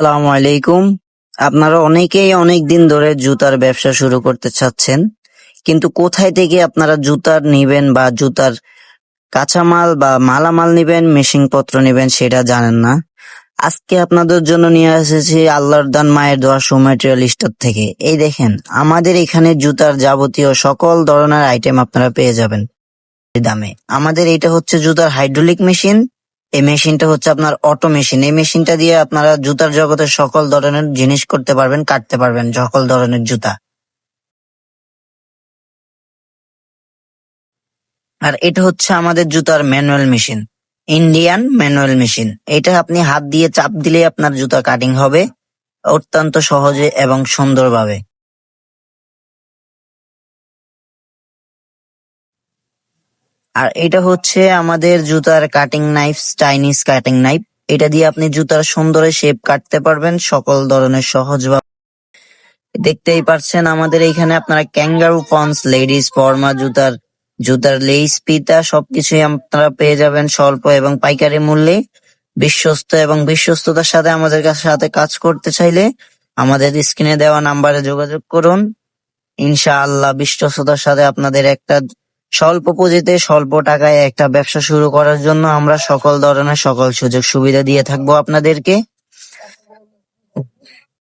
আসসালামু আলাইকুম। আপনারা অনেকেই অনেক দিন ধরে জুতার ব্যবসা শুরু করতে চাচ্ছেন, কিন্তু কোথায় থেকে আপনারা জুতার নিবেন বা জুতার কাঁচামাল বা মালামাল নিবেন মেশিন পত্র নিবেন সেটা জানেন না? আজকে আপনাদের জন্য নিয়ে এসেছি আল্লাহর দান মায়ের দোয়া শো ম্যাটেরিয়াল স্টোর থেকে। এই দেখেন, আমাদের এখানে জুতার যাবতীয় সকল ধরনের আইটেম আপনারা পেয়ে যাবেন। দামে। আমাদের এটা হচ্ছে জুতার হাইড্রোলিক মেশিন এই মেশিনটা হচ্ছে আপনার অটো মেশিন এই মেশিনটা দিয়ে আপনারা জুতার জগতের সকল ধরনের জিনিস করতে পারবেন, কাটতে পারবেন, সকল ধরনের জুতা। আর এটা হচ্ছে আমাদের জুতার manual machine Indian manual machine এটা আপনি হাত দিয়ে চাপ দিলে আপনার জুতা কাটিং হবে, অত্যন্ত সহজে এবং সুন্দরভাবে। আর এটা হচ্ছে আমাদের জুতার cutting knife Chinese cutting knife এটা দিয়ে আপনি জুতার সুন্দরে শেপ কাটতে পারবেন, সকল ধরনের সহজভাবে দেখতেই পাচ্ছেন আমাদের এইখানে আপনারা ক্যাঙ্গারু পন্স লেডিস ফর্মা জুতার জুতার লেস পিতা, সবকিছুই আপনারা পেয়ে যাবেন স্বল্প এবং পাইকারি মূল্যে। বিশ্বস্ত এবং বিশ্বস্ততার সাথে আমাদের কাছে সাথে কাজ করতে চাইলে আমাদের স্ক্রিনে দেওয়া নাম্বারে যোগাযোগ করুন। ইনশাআল্লাহ বিশ্বস্ততার সাথে আপনাদের একটা স্বল্প পুঁজিতে স্বল্প টাকায় একটা ব্যবসা শুরু করার জন্য আমরা সকল ধরনের সকল সুযোগ সুবিধা দিয়ে থাকব আপনাদেরকে।